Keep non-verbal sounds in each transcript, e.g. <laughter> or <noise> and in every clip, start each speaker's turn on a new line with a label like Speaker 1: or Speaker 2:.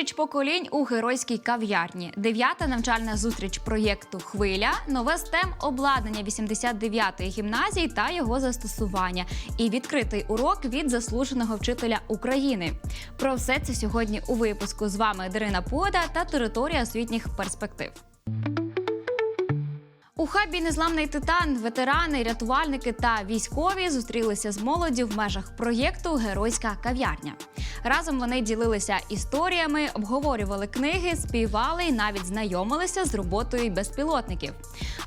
Speaker 1: Зустріч поколінь у геройській кав'ярні. Дев'ята навчальна зустріч проєкту Хвиля, нове стем обладнання 89-ї гімназії та його застосування. І відкритий урок від заслуженого вчителя України. Про все це сьогодні у випуску з вами Дарина Пода та територія освітніх перспектив. У хабі Незламний титан ветерани, рятувальники та військові зустрілися з молоддю в межах проєкту Геройська кав'ярня. Разом вони ділилися історіями, обговорювали книги, співали і навіть знайомилися з роботою безпілотників.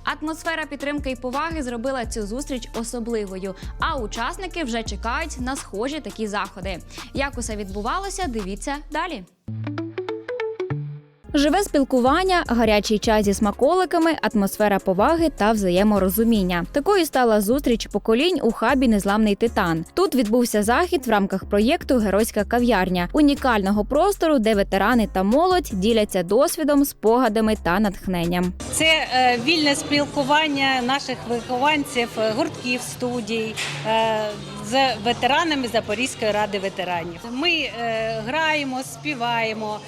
Speaker 1: Атмосфера підтримки і поваги зробила цю зустріч особливою. А учасники вже чекають на схожі такі заходи. Як усе відбувалося, дивіться далі. Живе спілкування, гарячий чай зі смаколиками, атмосфера поваги та взаєморозуміння. Такою стала зустріч поколінь у хабі Незламний титан. Тут відбувся захід в рамках проєкту Геройська кав'ярня, унікального простору, де ветерани та молодь діляться досвідом, спогадами та натхненням.
Speaker 2: Це е, вільне спілкування наших вихованців, е, гуртків, студій е, з ветеранами Запорізької ради ветеранів. Ми е, граємо, співаємо,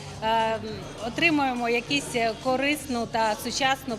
Speaker 2: отримуємо якусь корисну та сучасну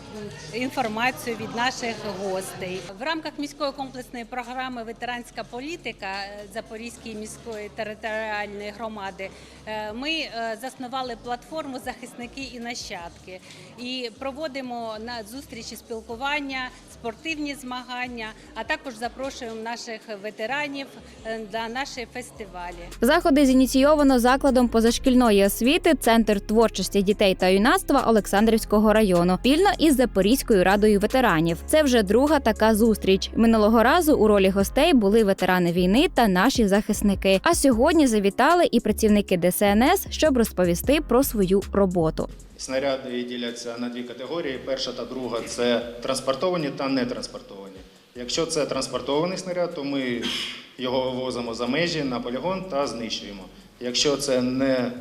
Speaker 2: інформацію від наших гостей. В рамках міської комплексної програми Ветеранська політика е, Запорізької міської територіальної громади е, ми е, заснували платформу захисники і нащадки і проводимо на зустрічі спілкування, спортивні змагання, а також запрошуємо наших ветеранів е, на наші фестивалі.
Speaker 1: Заходи зініційовано закладом позашкільної освіти Центр творчості дітей та юнацтва Олександрівського району спільно із Запорізькою радою ветеранів. Це вже друга така зустріч. Минулого разу у ролі гостей були ветерани війни та наші захисники. А сьогодні завітали і працівники ДСНС, щоб розповісти про свою роботу.
Speaker 3: Снаряди діляться на дві категорії. Перша та друга це транспортовані та нетранспортовані. Якщо це транспортований снаряд, то ми його вивозимо за межі на полігон та знищуємо. Якщо це не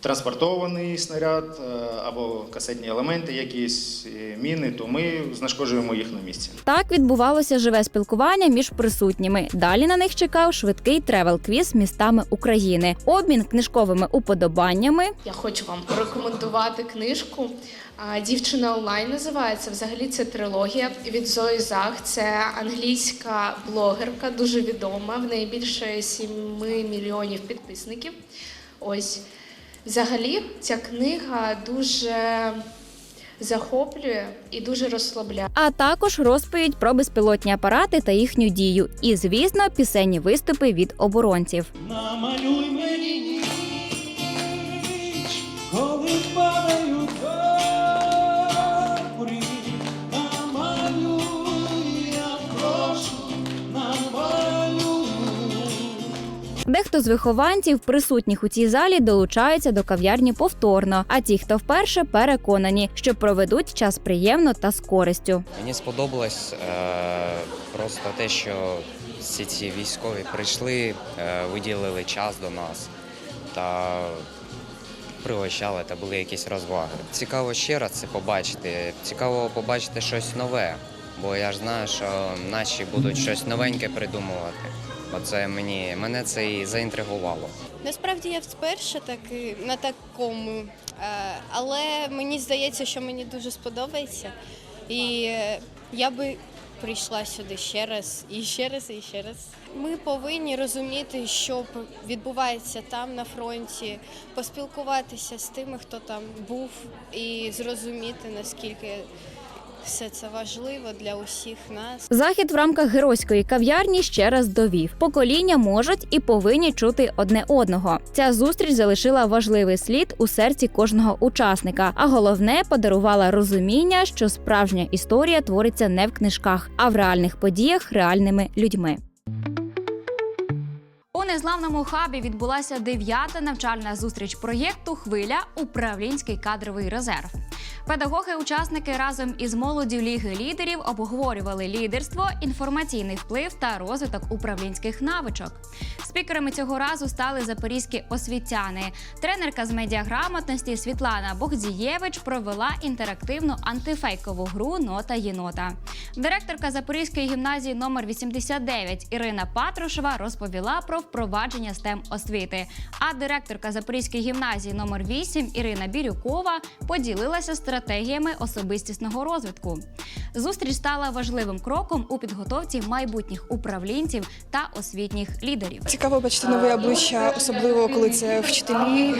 Speaker 3: транспортований снаряд е, або касетні елементи, якісь е, міни, то ми знешкоджуємо їх на місці.
Speaker 1: Так відбувалося живе спілкування між присутніми. Далі на них чекав швидкий тревел-квіз містами України, обмін книжковими уподобаннями,
Speaker 4: Я хочу вам порекомендувати книжку. Дівчина онлайн називається. Взагалі це трилогія від Зої Зах. Це англійська блогерка, дуже відома. В неї більше 7 мільйонів підписників. Ось взагалі ця книга дуже захоплює і дуже розслабляє.
Speaker 1: а також розповідь про безпілотні апарати та їхню дію. І, звісно, пісенні виступи від оборонців.
Speaker 5: Намалюй мені ніч, коли падають
Speaker 1: Дехто з вихованців, присутніх у цій залі, долучаються до кав'ярні повторно. А ті, хто вперше, переконані, що проведуть час приємно та з користю.
Speaker 6: Мені сподобалось е, просто те, що всі ці військові прийшли, е, виділили час до нас та пригощали та були якісь розваги. Цікаво ще раз це побачити. Цікаво побачити щось нове, бо я ж знаю, що наші будуть щось новеньке придумувати. Оце мені мене це і заінтригувало.
Speaker 7: Насправді я вперше таки на такому, е, але мені здається, що мені дуже сподобається. І я би прийшла сюди ще раз, і ще раз, і ще раз. Ми повинні розуміти, що відбувається там на фронті, поспілкуватися з тими, хто там був, і зрозуміти, наскільки все це важливо для усіх нас.
Speaker 1: Захід в рамках геройської кав'ярні ще раз довів: покоління можуть і повинні чути одне одного. Ця зустріч залишила важливий слід у серці кожного учасника. А головне подарувала розуміння, що справжня історія твориться не в книжках, а в реальних подіях реальними людьми. У незламному хабі відбулася дев'ята навчальна зустріч проєкту Хвиля Управлінський кадровий резерв. Педагоги-учасники разом із молоддю Ліги лідерів обговорювали лідерство, інформаційний вплив та розвиток управлінських навичок. Спікерами цього разу стали запорізькі освітяни. Тренерка з медіаграмотності Світлана Богдієвич провела інтерактивну антифейкову гру Нота єнота. Директорка Запорізької гімназії номер 89 Ірина Патрушева розповіла про впровадження STEM освіти. А директорка Запорізької гімназії номер 8 Ірина Бірюкова поділилася стратегіями особистісного розвитку. Зустріч стала важливим кроком у підготовці майбутніх управлінців та освітніх лідерів.
Speaker 8: Цікаво бачити нове обличчя, особливо коли це вчителі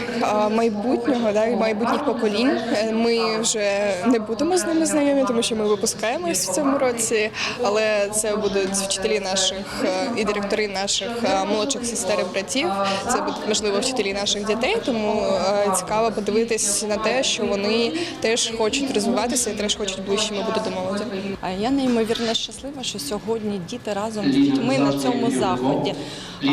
Speaker 8: майбутнього, да, майбутніх поколінь. Ми вже не будемо з ними знайомі, тому що ми випускаємось в цьому році, але це будуть вчителі наших е, і директори наших е, молодших сестер і братів. Це будуть можливо вчителі наших дітей. Тому е, цікаво подивитись на те, що вони теж хочуть розвиватися і теж хочуть ближчими бути до молоді.
Speaker 9: А Я неймовірно щаслива, що сьогодні діти разом з дітьми на цьому заході. Е,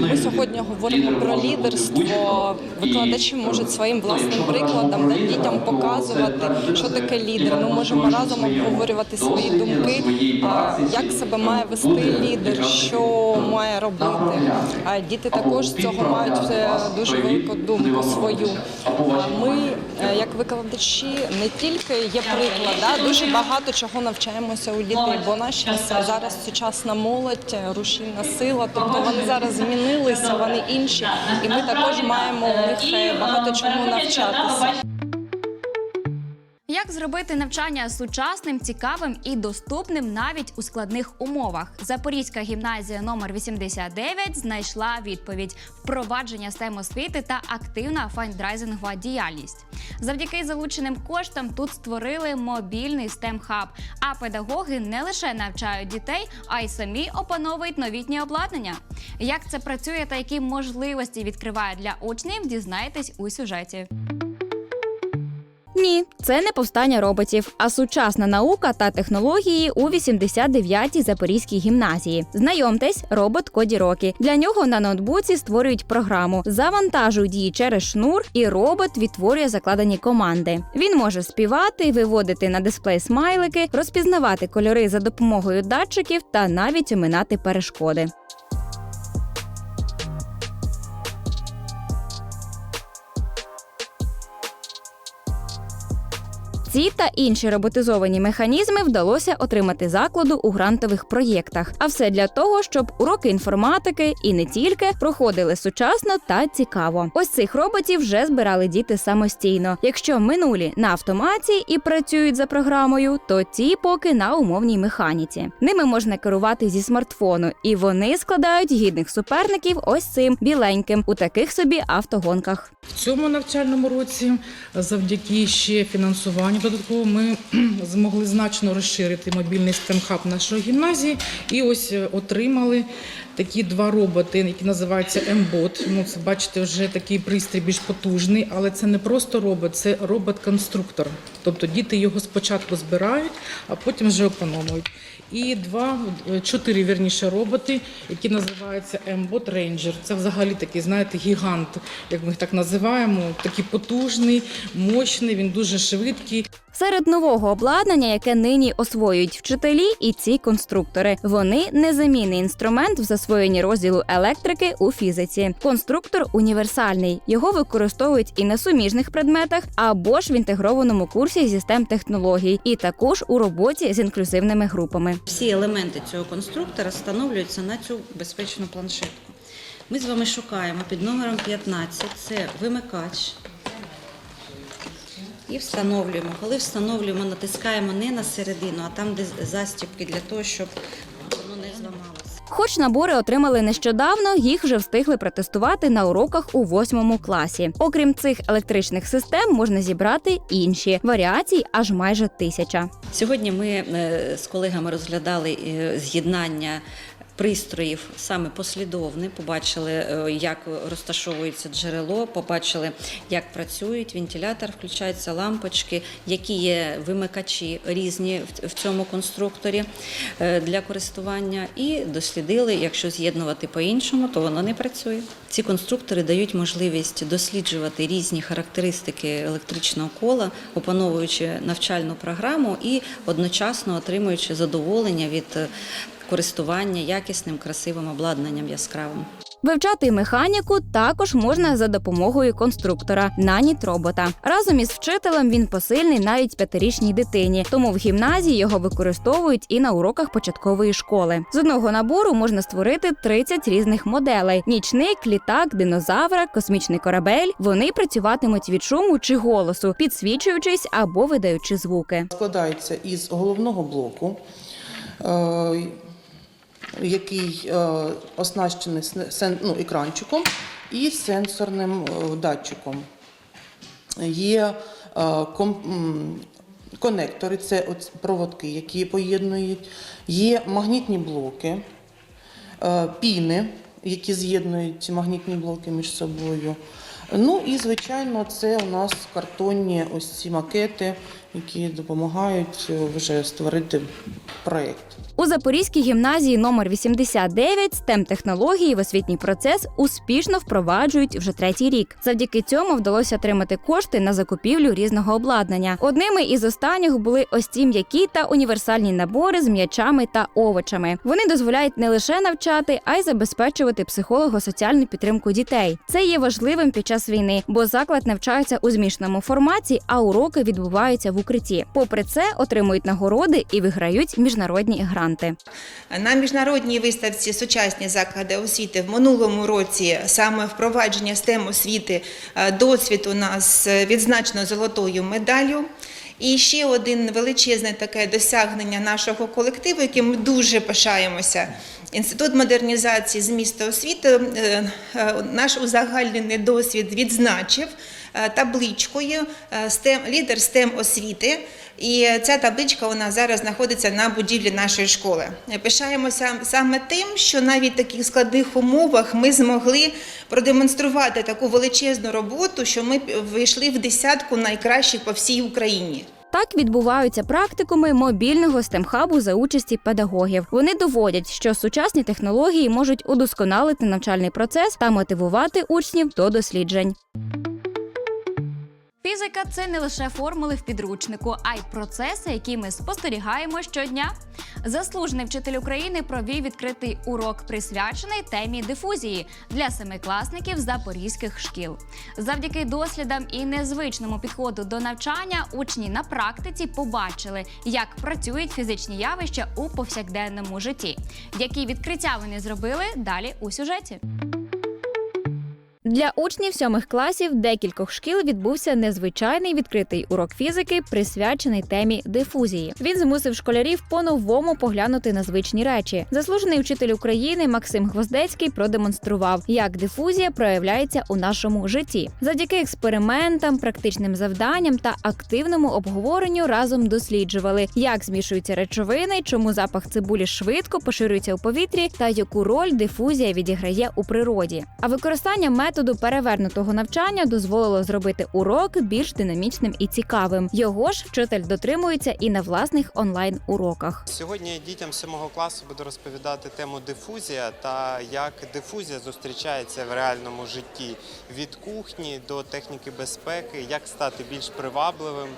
Speaker 9: Ми сьогодні говоримо про лідерство. Викладачі можуть своїм власним прикладом да, дітям показувати, що таке лідер. Ми можемо разом обговорювати свої думки, як себе має вести лідер, що має робити. А діти також з цього мають е, дуже велику думку свою. Ми, е, як викладачі, не тільки є приклад, да, дуже багато чого навчаємося у дітей, бо наші зараз сучасна молодь, е, рушійна сила, тобто вони зараз змінилися, вони інші, і ми також маємо у них е, багато чому навчатися.
Speaker 1: Як зробити навчання сучасним, цікавим і доступним навіть у складних умовах? Запорізька гімназія номер 89 знайшла відповідь: впровадження STEM освіти та активна фандрайзингова діяльність. Завдяки залученим коштам тут створили мобільний STEM хаб. А педагоги не лише навчають дітей, а й самі опановують новітнє обладнання. Як це працює та які можливості відкриває для учнів, дізнаєтесь у сюжеті. Ні, це не повстання роботів, а сучасна наука та технології у 89-й Запорізькій гімназії. Знайомтесь, робот Коді Рокі. Для нього на ноутбуці створюють програму, завантажують її через шнур, і робот відтворює закладені команди. Він може співати, виводити на дисплей смайлики, розпізнавати кольори за допомогою датчиків та навіть оминати перешкоди. Ці та інші роботизовані механізми вдалося отримати закладу у грантових проєктах. А все для того, щоб уроки інформатики і не тільки проходили сучасно та цікаво. Ось цих роботів вже збирали діти самостійно. Якщо минулі на автоматі і працюють за програмою, то ті поки на умовній механіці. Ними можна керувати зі смартфону, і вони складають гідних суперників ось цим біленьким у таких собі автогонках.
Speaker 10: В цьому навчальному році, завдяки ще фінансуванню додатково, ми <clears throat> змогли значно розширити мобільний STEM-хаб нашої гімназії і ось е, отримали такі два роботи, які називаються М-бот. Ну, це бачите, вже такий пристрій більш потужний, але це не просто робот, це робот-конструктор. Тобто діти його спочатку збирають, а потім вже опановують. І два, чотири вірніше роботи, які називаються М-бот Ranger. Це взагалі такий, знаєте, гігант, як ми їх так називаємо. Такий потужний, мощний, він дуже швидкий.
Speaker 1: Серед нового обладнання, яке нині освоюють вчителі, і ці конструктори. Вони незамінний інструмент в засвоєнні розділу електрики у фізиці. Конструктор універсальний. Його використовують і на суміжних предметах, або ж в інтегрованому курсі зі STEM технологій, і також у роботі з інклюзивними групами.
Speaker 11: Всі елементи цього конструктора встановлюються на цю безпечну планшетку. Ми з вами шукаємо під номером 15. Це вимикач. І встановлюємо. Коли встановлюємо, натискаємо не на середину, а там, де застібки, для того, щоб воно не зламалося.
Speaker 1: Хоч набори отримали нещодавно, їх вже встигли протестувати на уроках у восьмому класі. Окрім цих електричних систем, можна зібрати інші варіацій аж майже тисяча.
Speaker 11: Сьогодні ми е, з колегами розглядали е, з'єднання пристроїв саме послідовний. Побачили, е, як розташовується джерело, побачили, як працюють вентилятор, включаються лампочки, які є вимикачі різні в- цьому конструкторі е, для користування. І дослідили, якщо з'єднувати по-іншому, то воно не працює. Ці конструктори дають можливість досліджувати різні характеристики електричного кола, опановуючи навчальну програму і одночасно отримуючи задоволення від е, користування якісним красивим обладнанням яскравим.
Speaker 1: Вивчати механіку також можна за допомогою конструктора наніт робота. Разом із вчителем він посильний навіть п'ятирічній дитині, тому в гімназії його використовують і на уроках початкової школи. З одного набору можна створити 30 різних моделей: нічник, літак, динозавра, космічний корабель. Вони працюватимуть від шуму чи голосу, підсвічуючись або видаючи звуки.
Speaker 12: складається із головного блоку, е, який е, оснащений ну, екранчиком і сенсорним е, датчиком. Є е, конектори, це проводки, які поєднують, є магнітні блоки, піни, які з'єднують магнітні блоки між собою. Ну і, звичайно, це у нас картонні ось ці макети, які допомагають е, вже створити проєкт.
Speaker 1: У Запорізькій гімназії номер 89 stem технології в освітній процес успішно впроваджують вже третій рік. Завдяки цьому вдалося отримати кошти на закупівлю різного обладнання. Одними із останніх були ось ці м'які та універсальні набори з м'ячами та овочами. Вони дозволяють не лише навчати, а й забезпечувати психолого-соціальну підтримку дітей. Це є важливим під час війни, бо заклад навчається у змішаному форматі, а уроки відбуваються в укритті. Попри це, отримують нагороди і виграють міжнародні гранти.
Speaker 13: На міжнародній виставці Сучасні заклади освіти в минулому році саме впровадження STEM освіти е, досвід у нас е, відзначено золотою медаллю. І ще один величезне таке досягнення нашого колективу, яким ми дуже пишаємося. Інститут модернізації з міста освіти е, наш узагальнений досвід відзначив табличкою е, STEM, лідер STEM освіти. І ця табличка нас зараз знаходиться на будівлі нашої школи. Пишаємося саме тим, що навіть в таких складних умовах ми змогли продемонструвати таку величезну роботу, що ми вийшли в десятку найкращих по всій Україні.
Speaker 1: Так відбуваються практикуми мобільного стемхабу за участі педагогів. Вони доводять, що сучасні технології можуть удосконалити навчальний процес та мотивувати учнів до досліджень. Фізика це не лише формули в підручнику, а й процеси, які ми спостерігаємо щодня. Заслужений вчитель України провів відкритий урок, присвячений темі дифузії для семикласників запорізьких шкіл. Завдяки дослідам і незвичному підходу до навчання учні на практиці побачили, як працюють фізичні явища у повсякденному житті. Які відкриття вони зробили далі у сюжеті. Для учнів сьомих класів декількох шкіл відбувся незвичайний відкритий урок фізики, присвячений темі дифузії. Він змусив школярів по-новому поглянути на звичні речі. Заслужений вчитель України Максим Гвоздецький продемонстрував, як дифузія проявляється у нашому житті. Завдяки експериментам, практичним завданням та активному обговоренню разом досліджували, як змішуються речовини, чому запах цибулі швидко поширюється у повітрі, та яку роль дифузія відіграє у природі. А використання методу перевернутого навчання дозволило зробити урок більш динамічним і цікавим. Його ж вчитель дотримується і на власних онлайн уроках.
Speaker 14: Сьогодні дітям сьомого класу буду розповідати тему дифузія та як дифузія зустрічається в реальному житті від кухні до техніки безпеки, як стати більш привабливим,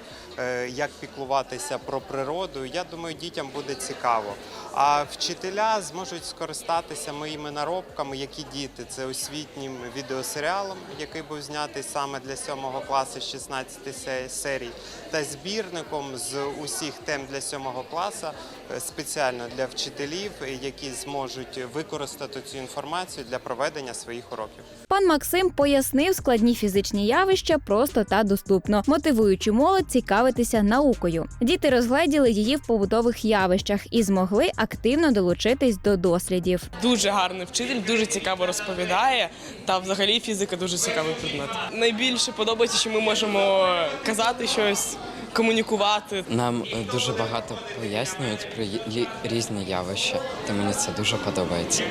Speaker 14: як піклуватися про природу. Я думаю, дітям буде цікаво. А вчителя зможуть скористатися моїми наробками, які діти це освітнім відеосеріалом, який був знятий саме для сьомого класу 16 серії, серій, та збірником з усіх тем для сьомого класу е, спеціально для вчителів, які зможуть використати цю інформацію для проведення своїх уроків.
Speaker 1: Пан Максим пояснив складні фізичні явища просто та доступно, мотивуючи молодь цікавитися наукою. Діти розгледіли її в побутових явищах і змогли активно долучитись до дослідів.
Speaker 15: Дуже гарний вчитель, дуже цікаво розповідає. Та взагалі фізика дуже цікавий предмет. Найбільше подобається, що ми можемо казати щось, комунікувати.
Speaker 6: Нам е, дуже багато пояснюють про лі- різні явища, та мені це дуже подобається.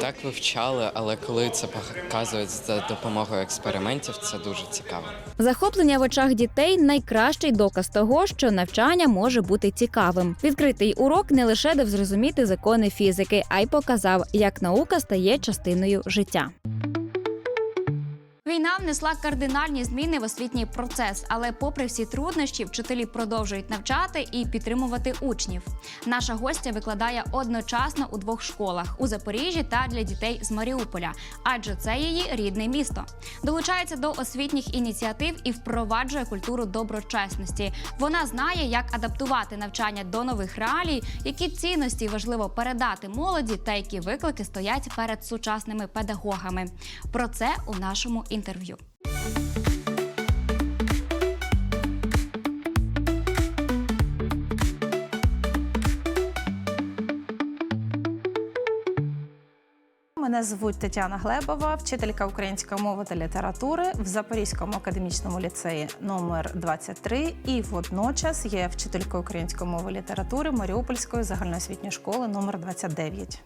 Speaker 6: Так вивчали, але коли це показують за допомогою експериментів, це дуже цікаво.
Speaker 1: Захоплення в очах дітей найкращий доказ того, що навчання може бути цікавим. Відкритий урок не лише дав зрозуміти закони фізики, а й показав, як наука стає частиною життя. Війна внесла кардинальні зміни в освітній процес, але, попри всі труднощі, вчителі продовжують навчати і підтримувати учнів. Наша гостя викладає одночасно у двох школах у Запоріжжі та для дітей з Маріуполя, адже це її рідне місто. Долучається до освітніх ініціатив і впроваджує культуру доброчесності. Вона знає, як адаптувати навчання до нових реалій, які цінності важливо передати молоді, та які виклики стоять перед сучасними педагогами. Про це у нашому інтерв'ю.
Speaker 16: Мене звуть Тетяна Глебова, вчителька української мови та літератури в Запорізькому академічному ліцеї номер 23 і водночас є вчителькою української мови і літератури Маріупольської загальноосвітньої школи номер 29.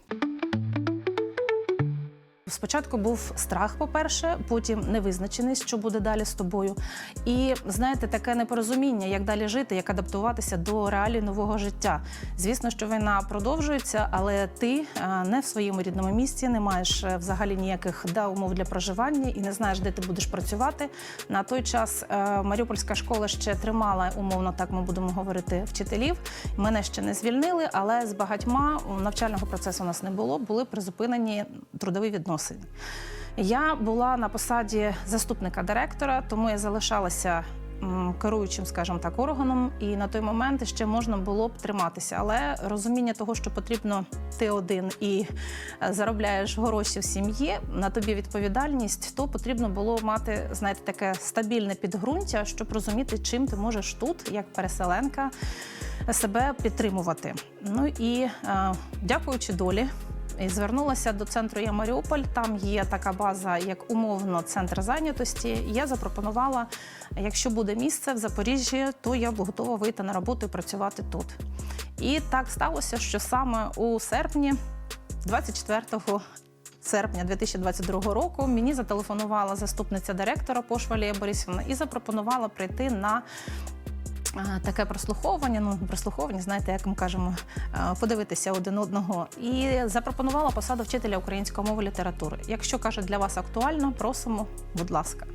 Speaker 16: Спочатку був страх, по-перше, потім невизначеність, що буде далі з тобою. І знаєте, таке непорозуміння, як далі жити, як адаптуватися до реалій нового життя. Звісно, що війна продовжується, але ти е, не в своєму рідному місці, не маєш е, взагалі ніяких да, умов для проживання і не знаєш, де ти будеш працювати. На той час е, Маріупольська школа ще тримала, умовно так ми будемо говорити, вчителів. Мене ще не звільнили, але з багатьма навчального процесу у нас не було, були призупинені трудові відносини. Я була на посаді заступника директора, тому я залишалася керуючим, скажімо так, органом, і на той момент ще можна було б триматися. Але розуміння того, що потрібно ти один і е, заробляєш гроші в сім'ї, на тобі відповідальність, то потрібно було мати, знаєте, таке стабільне підґрунтя, щоб розуміти, чим ти можеш тут, як переселенка, себе підтримувати. Ну і е, дякуючи долі. І звернулася до центру Я Маріуполь. Там є така база, як умовно центр зайнятості. Я запропонувала, якщо буде місце в Запоріжжі, то я б готова вийти на роботу і працювати тут. І так сталося, що саме у серпні, 24 серпня 2022 року, мені зателефонувала заступниця директора Пошвалія Борисівна і запропонувала прийти на Таке прослуховування, ну прослуховування, знаєте, як ми кажемо, подивитися один одного, і запропонувала посаду вчителя української мови літератури. Якщо каже для вас актуально, просимо, будь ласка.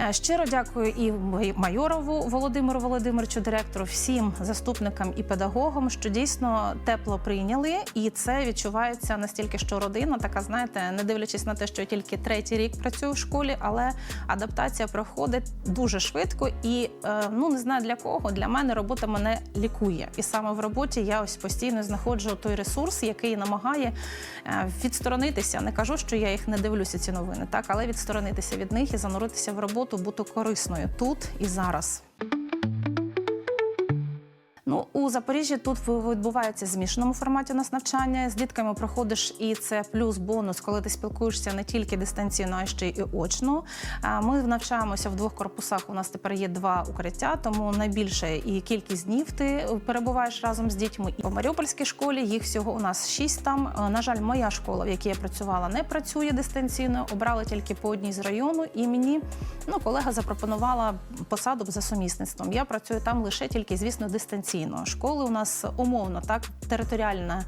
Speaker 16: Е, Щиро дякую і майорову Володимиру Володимировичу, директору, всім заступникам і педагогам, що дійсно тепло прийняли, і це відчувається настільки, що родина така, знаєте, не дивлячись на те, що я тільки третій рік працюю в школі, але адаптація проходить дуже швидко. І е, ну не знаю для кого. Для мене робота мене лікує. І саме в роботі я ось постійно знаходжу той ресурс, який намагає е, відсторонитися. Не кажу, що я їх не дивлюся, ці новини, так але відсторонитися від них і зануритися в роботу, бути корисною тут і зараз. Ну, у Запоріжжі тут відбувається змішаному форматі у нас навчання. З дітками проходиш, і це плюс бонус, коли ти спілкуєшся не тільки дистанційно, а ще й очно. Ми навчаємося в двох корпусах. У нас тепер є два укриття, тому найбільше і кількість днів ти перебуваєш разом з дітьми. І по Маріупольській школі їх всього у нас шість там. Е, На жаль, моя школа, в якій я працювала, не працює дистанційно. Обрали тільки по одній з району, і мені ну, колега запропонувала посаду за сумісництвом. Я працюю там лише тільки, звісно, дистанційно. Школи у нас умовно так територіально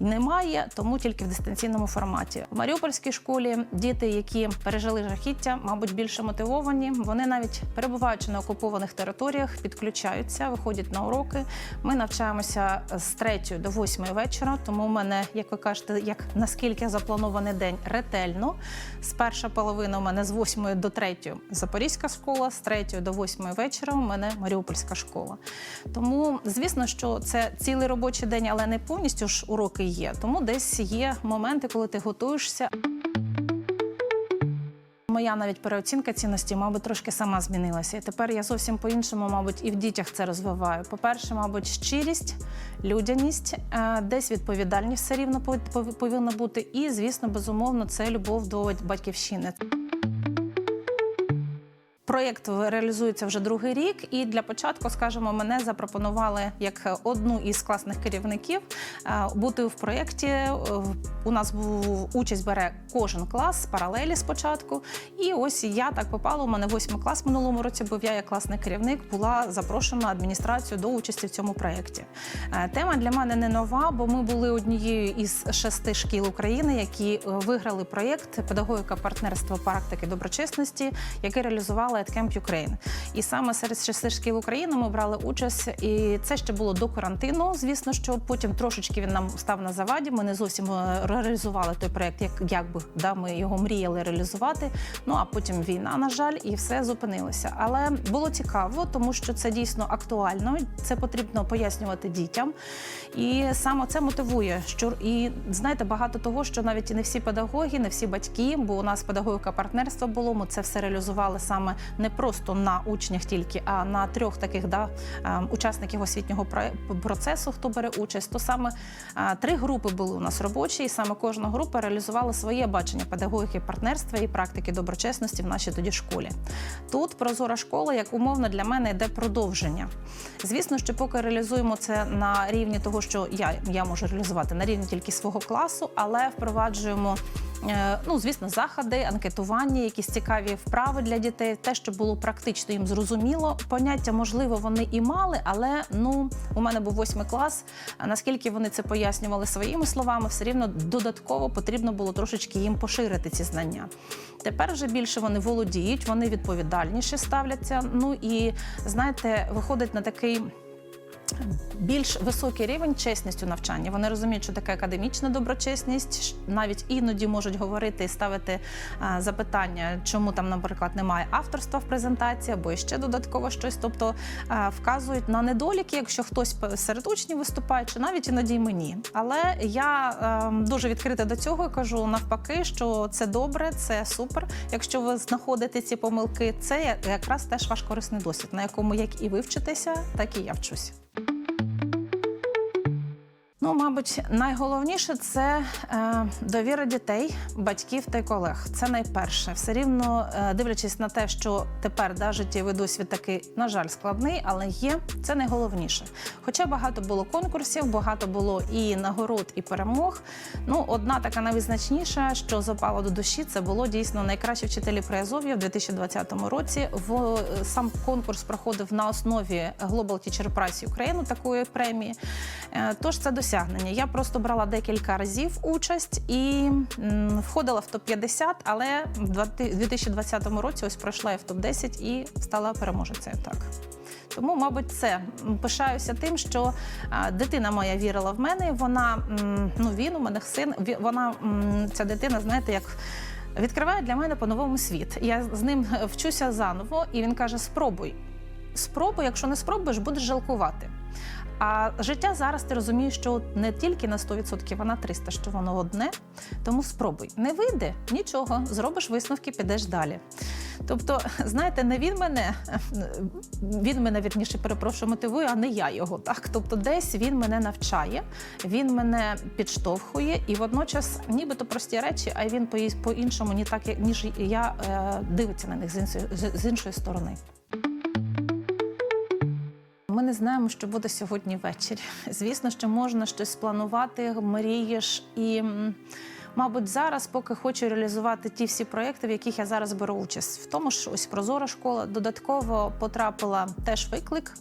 Speaker 16: немає, тому тільки в дистанційному форматі. В Маріупольській школі діти, які пережили жахіття, мабуть, більше мотивовані. Вони навіть перебуваючи на окупованих територіях, підключаються, виходять на уроки. Ми навчаємося з 3 до 8 вечора. Тому у мене, як ви кажете, як наскільки запланований день ретельно. З перша половина у мене з 8 до 3 Запорізька школа, з 3 до 8 вечора у мене Маріупольська школа. Тому, звісно, що це цілий робочий день, але не повністю ж уроки є. Тому десь є моменти, коли ти готуєшся. Моя навіть переоцінка цінності, мабуть, трошки сама змінилася. І тепер я зовсім по-іншому, мабуть, і в дітях це розвиваю. По-перше, мабуть, щирість, людяність, е, десь відповідальність все рівно пов- пов- повинна бути. І, звісно, безумовно, це любов до батьківщини. Проєкт реалізується вже другий рік, і для початку, скажімо, мене запропонували як одну із класних керівників е, бути в проєкті. Е, У нас участь бере кожен клас з паралелі спочатку. І ось я так попала. У мене восьмий клас минулому році був я як класний керівник, була запрошена адміністрацією до участі в цьому проєкті. Е, Тема для мене не нова, бо ми були однією із шести шкіл України, які виграли проєкт педагогіка партнерства практики доброчесності, який реалізувала EdCamp Ukraine. І саме серед шести шкіл України ми брали участь, і це ще було до карантину. Звісно, що потім трошечки він нам став на заваді. Ми не зовсім е, реалізували той проєкт, як, як би да, ми його мріяли реалізувати. Ну а потім війна, на жаль, і все зупинилося. Але було цікаво, тому що це дійсно актуально. Це потрібно пояснювати дітям. І саме це мотивує. Що і знаєте, багато того, що навіть і не всі педагоги, не всі батьки, бо у нас педагогіка партнерства було. Ми це все реалізували саме не просто на учнях тільки, а на трьох таких да, е, учасників освітнього процесу, хто бере участь. То саме е, три групи були у нас робочі, і саме кожна група реалізувала своє бачення педагогіки партнерства і практики доброчесності в нашій тоді школі. Тут прозора школа, як умовно для мене йде продовження. Звісно, що поки реалізуємо це на рівні того, що я, я можу реалізувати на рівні тільки свого класу, але впроваджуємо. е, Ну, звісно, заходи, анкетування, якісь цікаві вправи для дітей, те, що було практично їм зрозуміло. Поняття, можливо, вони і мали, але ну у мене був восьмий клас. Наскільки вони це пояснювали своїми словами, все рівно додатково потрібно було трошечки їм поширити ці знання. Тепер вже більше вони володіють, вони відповідальніше ставляться. Ну і знаєте, виходить на такий. Більш високий рівень чесність у навчанні. Вони розуміють, що таке академічна доброчесність. Навіть іноді можуть говорити і ставити запитання, чому там, наприклад, немає авторства в презентації, або ще додатково щось. Тобто вказують на недоліки, якщо хтось серед учнів виступає, чи навіть іноді й мені. Але я дуже відкрита до цього і кажу навпаки, що це добре, це супер. Якщо ви знаходите ці помилки, це якраз теж ваш корисний досвід, на якому як і ви вчитеся, так і я вчуся. Ну, мабуть, найголовніше це е, довіра дітей, батьків та колег. Це найперше. Все рівно е, дивлячись на те, що тепер да, життєвий досвід такий, на жаль, складний, але є. Це найголовніше. Хоча багато було конкурсів, багато було і нагород, і перемог. Ну, одна така найвизначніша, що запала до душі, це було дійсно найкращі вчителі Приазов'я в 2020 році. В е, сам конкурс проходив на основі Global Teacher Prize Ukraine, такої премії. Е, Тож це досягнення. Я просто брала декілька разів участь і входила в топ-50, але в 2020 році ось пройшла я в топ-10 і стала переможецею. Так. Тому, мабуть, це пишаюся тим, що дитина моя вірила в мене. Вона ну він у мене син. Вона ця дитина, знаєте, як. Відкриває для мене по-новому світ. Я з ним вчуся заново, і він каже: спробуй. Спробуй, якщо не спробуєш, будеш жалкувати. А життя зараз ти розумієш, що не тільки на 100%, а на 300%, що воно одне. Тому спробуй. Не вийде нічого, зробиш висновки, підеш далі. Тобто, знаєте, не він мене, він мене вірніше перепрошую, мотивує, а не я його. Так, тобто, десь він мене навчає, він мене підштовхує, і водночас, нібито прості речі, а він по- по-іншому, ні так ніж я е, дивиться на них з іншої сторони. Ми не знаємо, що буде сьогодні ввечері. Звісно, що можна щось спланувати, мрієш і. Мабуть, зараз поки хочу реалізувати ті всі проекти, в яких я зараз беру участь. В тому ж ось прозора школа додатково потрапила теж виклик.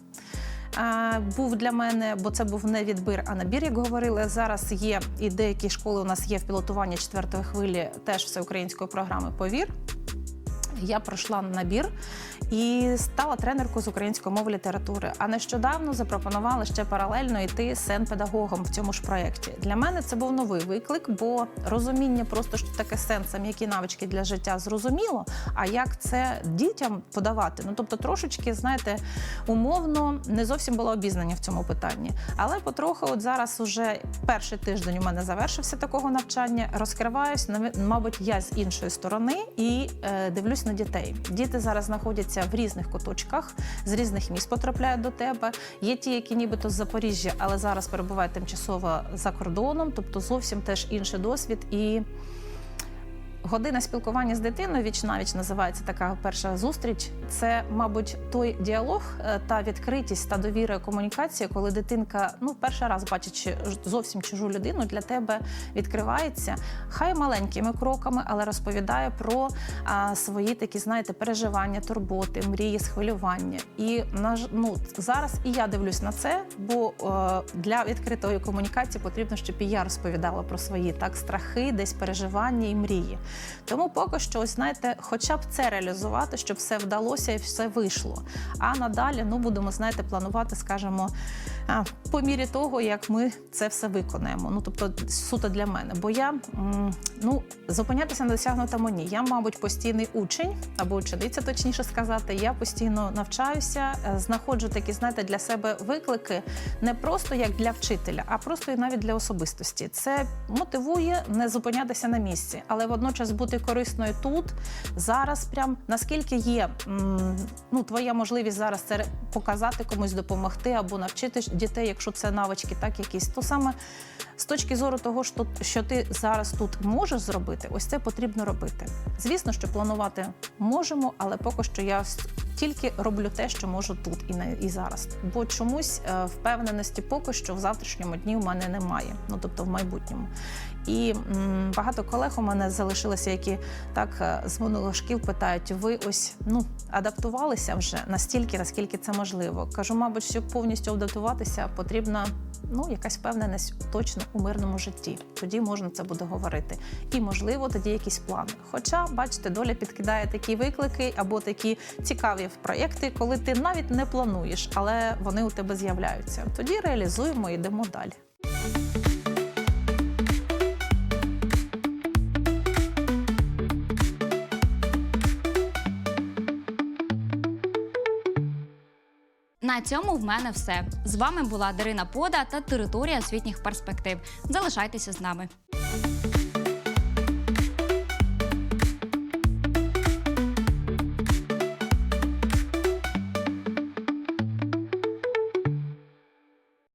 Speaker 16: Був для мене, бо це був не відбір, а набір, як говорили. Зараз є і деякі школи у нас є в пілотуванні четвертої хвилі теж всеукраїнської програми Повір. Я пройшла набір і стала тренеркою з української мови літератури. А нещодавно запропонували ще паралельно йти сен-педагогом в цьому ж проєкті. Для мене це був новий виклик, бо розуміння просто що таке сенсом, які навички для життя зрозуміло. А як це дітям подавати? Ну тобто, трошечки, знаєте, умовно не зовсім була обізнання в цьому питанні. Але потроху, от зараз уже перший тиждень у мене завершився такого навчання. Розкриваюсь, мабуть, я з іншої сторони і е, дивлюсь на дітей. Діти зараз знаходяться в різних куточках, з різних міст потрапляють до тебе. Є ті, які нібито з Запоріжжя, але зараз перебувають тимчасово за кордоном, тобто зовсім теж інший досвід і. Година спілкування з дитиною віч навіч називається така перша зустріч. Це, мабуть, той діалог е, та відкритість та довіра комунікація, коли дитинка ну перший раз бачить зовсім чужу людину, для тебе відкривається. Хай маленькими кроками, але розповідає про а, свої такі, знаєте, переживання, турботи, мрії, схвилювання. І на ну, зараз і я дивлюсь на це, бо е, для відкритої комунікації потрібно, щоб і я розповідала про свої так страхи, десь переживання і мрії. Тому поки що, ось знаєте, хоча б це реалізувати, щоб все вдалося і все вийшло. А надалі ну будемо знаєте, планувати, скажімо, по мірі того, як ми це все виконаємо. Ну тобто, суто для мене. Бо я ну зупинятися на досягнутому ні. Я, мабуть, постійний учень або учениця, точніше сказати. Я постійно навчаюся, е, знаходжу такі, знаєте, для себе виклики не просто як для вчителя, а просто і навіть для особистості. Це мотивує не зупинятися на місці, але водночас бути корисною тут, зараз, прям наскільки є ну, твоя можливість зараз це показати комусь допомогти або навчити дітей, якщо це навички, так якісь, то саме з точки зору того, що, що ти зараз тут можеш зробити, ось це потрібно робити. Звісно, що планувати можемо, але поки що я тільки роблю те, що можу тут і, на, і зараз. Бо чомусь е, впевненості поки що в завтрашньому дні в мене немає, ну тобто в майбутньому. І багато колег у мене залишилося, які так е, з минулих шкіл питають: ви ось ну адаптувалися вже настільки, наскільки це можливо. Кажу, мабуть, щоб повністю адаптуватися, потрібна ну якась впевненість точно у мирному житті. Тоді можна це буде говорити. І можливо, тоді якісь плани. Хоча, бачите, доля підкидає такі виклики або такі цікаві проєкти, коли ти навіть не плануєш, але вони у тебе з'являються. Тоді реалізуємо і йдемо далі.
Speaker 1: На цьому в мене все. З вами була Дарина Пода та територія освітніх перспектив. Залишайтеся з нами.